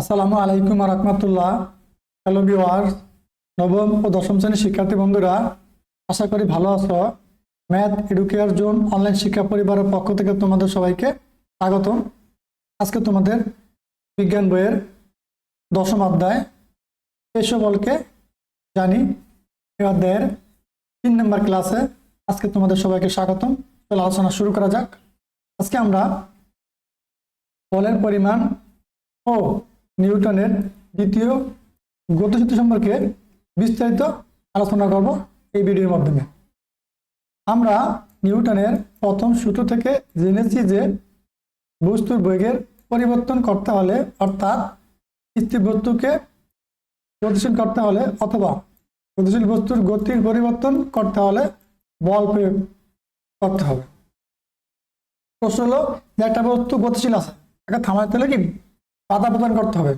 আসসালামু আলাইকুম রহমতুল্লাহ hello viewers নবম ও দশম শ্রেণির শিক্ষার্থী বন্ধুরা, আশা করি ভালো আছো। ম্যাথ এডুকেয়ার জোন অনলাইন শিক্ষা পরিবারের পক্ষ থেকে তোমাদের সবাইকে স্বাগতম। আজকে তোমাদের বিজ্ঞান বইয়ের দশম অধ্যায় এসো বলকে জানি অধ্যায়ের তিন নম্বর ক্লাসে আজকে তোমাদের সবাইকে স্বাগতম। চলো আলোচনা শুরু করা যাক। আজকে আমরা বলের পরিমাণ ও নিউটনের দ্বিতীয় গতিসূত্র সম্পর্কে বিস্তারিত আলোচনা করব এই ভিডিওর মাধ্যমে। আমরা নিউটনের প্রথম সূত্র থেকে জেনেছি যে বস্তুর বেগের পরিবর্তন করতে হলে, অর্থাৎ স্থির বস্তুকে গতিশীল করতে হলে অথবা গতিশীল বস্তুর গতির পরিবর্তন করতে হলে বল প্রয়োগ করতে হবে। প্রশ্ন হলো, যে একটা বস্তু গতিশীল আছে একটা থামাতে হলে কি? বাধা প্রদান করতে হবে।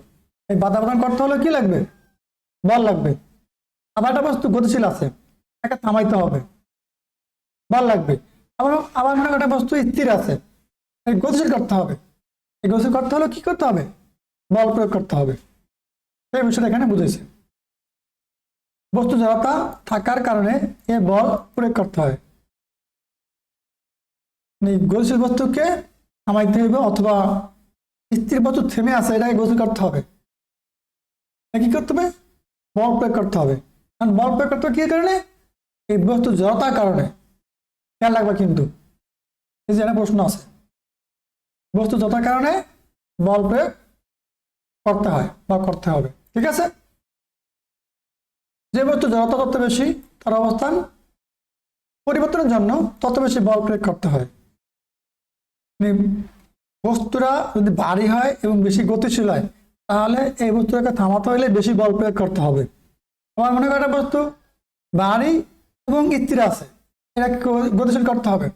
এই বাধা প্রদান করতে হলে কি লাগবে? বল লাগবে। আবার একটা বস্তু গতিশীল আছে একে থামাইতে হবে। বল লাগবে। আবার আবার মনে একটা বস্তু স্থির আছে এই গতিশীল করতে হবে। এই গতিশীল করতে হলে কি করতে হবে? বল প্রয়োগ করতে হবে। এই বিষয়টা এখানে বুঝেছে। বস্তু জড়তা থাকার কারণে এ বল প্রয়োগ করতে হয়। মানে গতিশীল বস্তুকে থামাইতে হবে অথবা স্থির বস্তু থেমে আছে এটাকে গোসল করতে হবে। কি করতে হবে? বল প্রয়োগ করতে হবে। কারণ বল প্রয়োগ করতে হবে কি কারণে? এই বস্তু জড়তার কারণে। খেয়াল রাখবে কিন্তু। এই যে একটা প্রশ্ন আছে। বস্তু জড়তার কারণে বল প্রয়োগ করতে হয়, বা করতে হবে। ঠিক আছে? যে বস্তু জড়তা তত বেশি, তার অবস্থান পরিবর্তনের জন্য তত বেশি বল প্রয়োগ করতে হয়। বস্তুরা যদি ভারী হয় এবং বেশি গতিশীল হয়, তাহলে এই বস্তুটাকে থামাতে হলে বেশি বল প্রয়োগ করতে হবে। আমার মনে করি বস্তু ভারী এবং স্থির আছে এটাকে গতিশীল করতে হবে?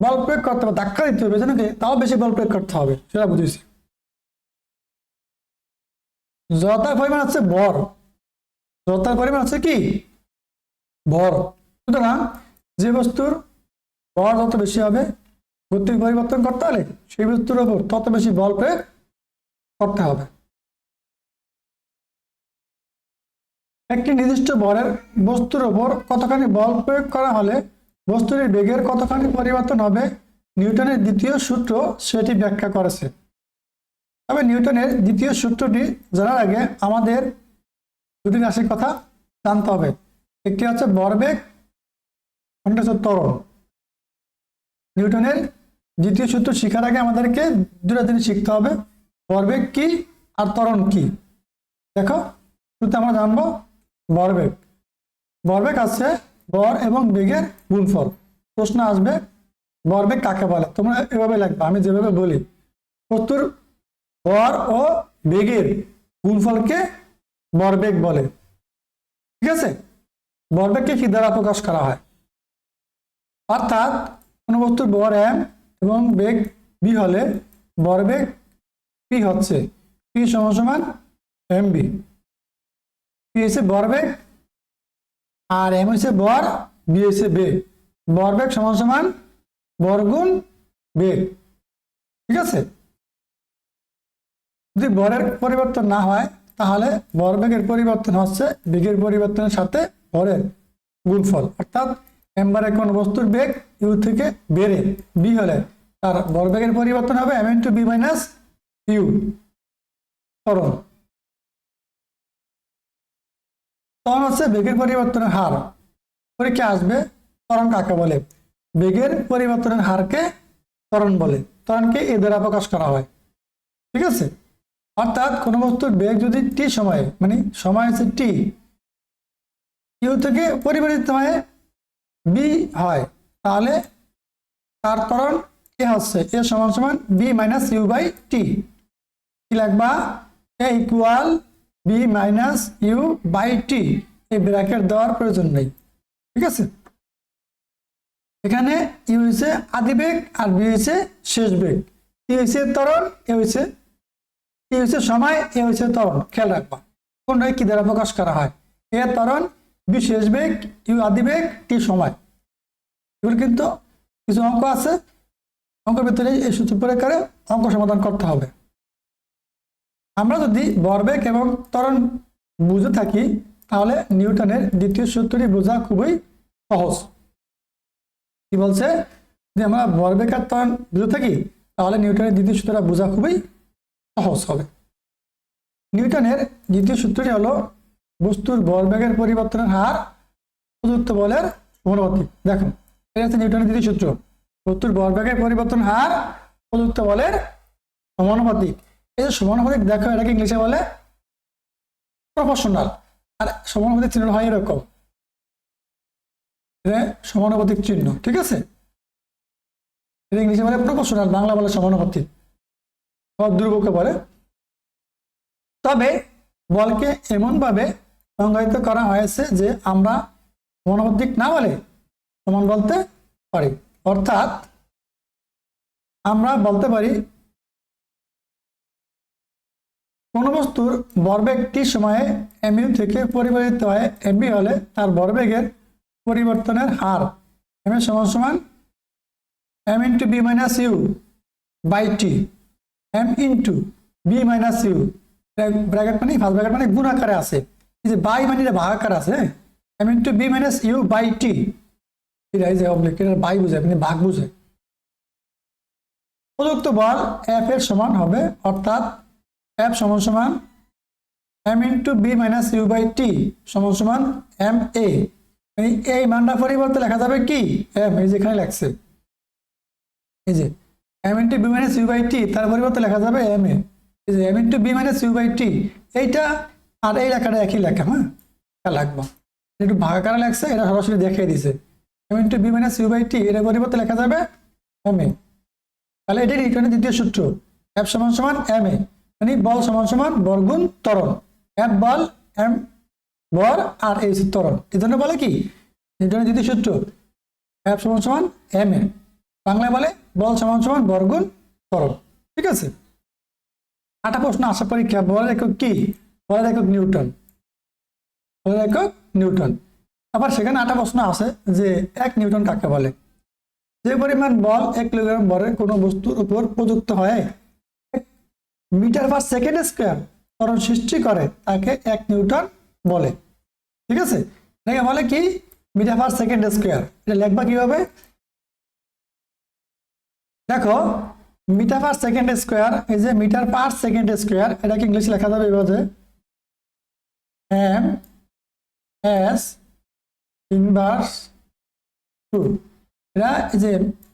বল প্রয়োগ করতে হবে, ধাক্কা দিতে হবে যেন তাও বেশি বল প্রয়োগ করতে হবে, সেটা বুঝেছি। জড়তার পরিমাণ আছে বর জড়তার পরিমাণ আছে কি? ভর। সুতরাং যে বস্তুর ভর যত বেশি হবে গতির পরিবর্তন করতে হলে সেই বস্তুর ওপর তত বেশি বল প্রয়োগ করতে হবে। একটি নির্দিষ্ট বলের বস্তুর ওপর কতখানি বল প্রয়োগ করা হলে বস্তুর বেগের কতখানি পরিবর্তন হবে নিউটনের দ্বিতীয় সূত্র সেটি ব্যাখ্যা করেছে। তবে নিউটনের দ্বিতীয় সূত্রটি জানার আগে আমাদের দুটি রাশির কথা জানতে হবে। একটি হচ্ছে বরবেগ, অন্যটা হচ্ছে ত্বরণ। নিউটনের দ্বিতীয় সূত্র শেখার আগে আমাদেরকে দুটা জিনিস শিখতে হবে। বরবেগ কি আর ত্বরণ কি? দেখো শুরুতে আমরা জানব বরবেগ। বরবেগ আছে বর এবং বেগের গুণফল। প্রশ্ন আসবে, বরবেগ কাকে বলে? তোমরা এভাবে লাগবে আমি যেভাবে বলি। বস্তুর বর ও বেগের গুণফলকে বরবেগ বলে। ঠিক আছে? বরবেগকে কি দ্বারা প্রকাশ করা হয়? অর্থাৎ কোনো বস্তুর বর এম এবং বেগ বি হলে বরবেগ পি হচ্ছে পি সমান সমান এম বি পি হচ্ছে বরবেগ আর এম হচ্ছে বর বি হচ্ছে বেগ। বরবেগ সমান সমান বরগুণ বেগ। ঠিক আছে? যদি বরের পরিবর্তন না হয়, তাহলে বরবেগের পরিবর্তন হচ্ছে বেগের পরিবর্তনের সাথে ভরের গুণফল। অর্থাৎ এম্বারে কোন বস্তুর বেগ ইউ থেকে বেড়ে বি হলে তার বরবেগের পরিবর্তন হবে M into B minus U ত্বরণ ত্বরণ হচ্ছে বেগের পরিবর্তনের হার। পরীক্ষা আসবে? ত্বরণ কাকে বলে? বেগের পরিবর্তনের হারকে ত্বরণ বলে। তরণকে এ দ্বারা প্রকাশ করা হয়। ঠিক আছে? অর্থাৎ কোনো বস্তুর বেগ যদি টি সময়ে মানে সময় আছে টি ইউ থেকে পরিবর্তিত হয়ে বি হয়। তাহলে তার ত্বরণ এ হচ্ছে? এ সমান সমান B minus U by T. কি লাগবা? A equal B minus U by T. এই ব্র্যাকেট দেওয়ার প্রয়োজন নেই। ঠিক আছে? এখানে ইউ হয়েছে আদি বেগ আর বি হয়েছে শেষ বেগ। টি হয়েছে ত্বরণ, এ হয়েছে এ হচ্ছে সময়, এ হচ্ছে ত্বরণ। খেয়াল রাখবা। কোনটাকে কি দ্বারা প্রকাশ করা হয়? এ ত্বরণ বিশেষ বেগ, ইউ আদি বেগ, টি সময় এগুলো কিন্তু কিছু অঙ্ক আছে। অঙ্কের ভিতরে এই সূত্র প্রয়োগ অঙ্ক সমাধান করতে হবে। আমরা যদি ভরবেগ এবং ত্বরণ বুঝে থাকি, তাহলে নিউটনের দ্বিতীয় সূত্রটি বোঝা খুবই সহজ। কি বলছে? যে আমরা ভরবেগ আর ত্বরণ বুঝে থাকি, তাহলে নিউটনের দ্বিতীয় সূত্রটা বোঝা খুবই সহজ হবে। নিউটনের দ্বিতীয় সূত্রটি হলো বস্তুর ভরবেগের পরিবর্তনের হার প্রযুক্ত বলের সমানুপাতিক। দেখো এটা হচ্ছে নিউটনের দ্বিতীয় সূত্র। বস্তুর ভরবেগের পরিবর্তন হার প্রযুক্ত বলের সমানুপাতিক। এই যে সমানুপাতিক, দেখো এটাকে ইংলিশে বলে প্রফেশনাল আর সমানুপাতিক চিহ্ন হয় এরকম। সমানুপাতিক চিহ্ন, ঠিক আছে? এটা ইংলিশে বলে প্রফেশনাল বাংলা বলে সমানুপাতিক। সব দুর্ভোগকে বলে। তবে বলকে এমনভাবে সংজ্ঞায়িত করা হয়েছে যে আমরা সমানুপাতিক না বলে সমান বলতে পারি। অর্থাৎ আমরা বলতে পারি, কোন বস্তুর ভরবেগ টি সময়ে এমইউ থেকে পরিবর্তিত হয় এমবি হলে তার বরবেগের পরিবর্তনের হার এম এর সমান সমান M into B minus U by T M into B minus U bracket মানে ফার্স্ট ব্র্যাকেট মানে গুণ আকারে আছে। যে বাই মানে এটা ভাগ আকারে আছে M to B minus U by T এটা এই যে অবলিক এটা বাই বুঝায় মানে ভাগ বুঝায় প্রযুক্ত বল এফ এর সমান হবে, অর্থাৎ এফ সমান সমান M into B minus U by T সমান সমান এম এ এই মানটা পরিবর্তে লেখা যাবে কি? এম এই যেখানে লেখছে। এই যে M into B minus U by T তার পরিবর্তে লেখা যাবে এম এ এই যে M into B minus U by T এইটা আর এই লেখাটা একই লেখা হ্যাঁ? এটা লাগবে। একটু ভাগাকারে লাগছে এটা সরাসরি দেখিয়ে দিছে। M into B minus U by T এর পরিবর্তে লেখা যাবে এম এ তাহলে এটাই নিউটনের দ্বিতীয় সূত্র। এফ সমান সমান এম এ মানে বল সমান সমান বর্গুণ ত্বরণ। এফ বল এম বর আর এই তরণ এই জন্য বলে কি? নিউটনের দ্বিতীয় সূত্র। এফ সমান সমান এম এ বাংলায় বলে বল সমান সমান বর্গুণ তরণ ঠিক আছে? আটা প্রশ্ন আশা পরীক্ষা বল একক কি? বলের একক নিউটন বলের একক নিউটন আবার সেখানে আটা প্রশ্ন আছে যে এক নিউটন কাকে বলে? যে পরিমাণ বল এক কিলোগ্রাম ভরের কোনো বস্তুর উপর প্রযুক্ত হয় মিটার পার সেকেন্ড স্কোয়ার ত্বরণ সৃষ্টি করে, তাকে এক নিউটন বলে। ঠিক আছে? এটাকে বলে কি? Metre per second square. এটা লেখবা কীভাবে? দেখো, মিটার পার সেকেন্ড স্কোয়ার, এই যে মিটার পার সেকেন্ড স্কোয়ার, এটাকে ইংলিশ লেখা যাবে এভাবে এম এস ইনভার্স টু এটা যে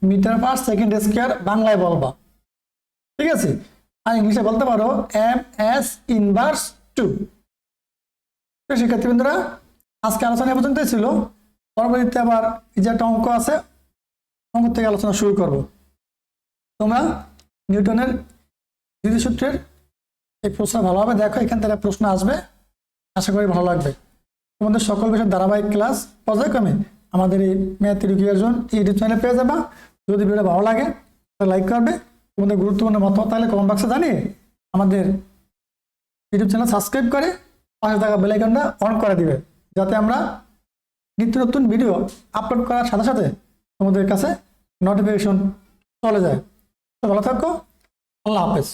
মিটার পার সেকেন্ড স্কোয়ার বাংলায় বলবা। ঠিক আছে? আর ইংলিশে বলতে পারো এম এস ইনভার্স টু শিক্ষার্থী বন্ধুরা, আজকে আলোচনা পর্যন্তই ছিল। পরবর্তীতে আবার যে অঙ্ক আছে, অঙ্ক থেকে আলোচনা শুরু করব। তোমরা নিউটনের দ্বিতীয় সূত্রের এই প্রশ্ন ভালোভাবে দেখো, এখান থেকে প্রশ্ন আসবে। আশা করি ভালো লাগবে। তোমাদের সকল বিষয়ের ধারাবাহিক ক্লাস পর্যায়ক্রমে আমাদের এই ম্যাথ এডুকেশন ইউটিউব চ্যানেলে পেয়ে যাবা। যদি ভিডিও ভালো লাগে, তাহলে লাইক করবে। তোমাদের গুরুত্বপূর্ণ মতামত তাহলে কমেন্ট বক্সে জানিয়ে আমাদের ইউটিউব চ্যানেল সাবস্ক্রাইব করে পাশে থাকা বেলাইকনটা অন করে দিবে। যাতে আমরা নিত্য নতুন ভিডিও আপলোড করার সাথে সাথে তোমাদের কাছে নোটিফিকেশন চলে যায়। তো ভালো থাকো। আল্লাহ হাফেজ।